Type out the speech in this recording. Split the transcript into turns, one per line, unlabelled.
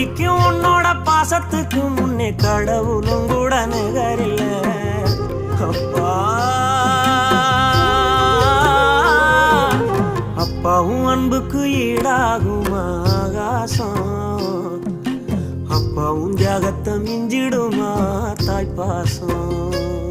கண்டிக்கும் உன்னோட பாசத்துக்கு முன்னே கடவுளும் கூட நிகரில்ல. அப்பா. அப்பாவும் அன்புக்கு ஈடாகும் ஆகாசம். அப்பாவும் தியாகத்தை மிஞ்சிடுமா தாய்ப்பாசம்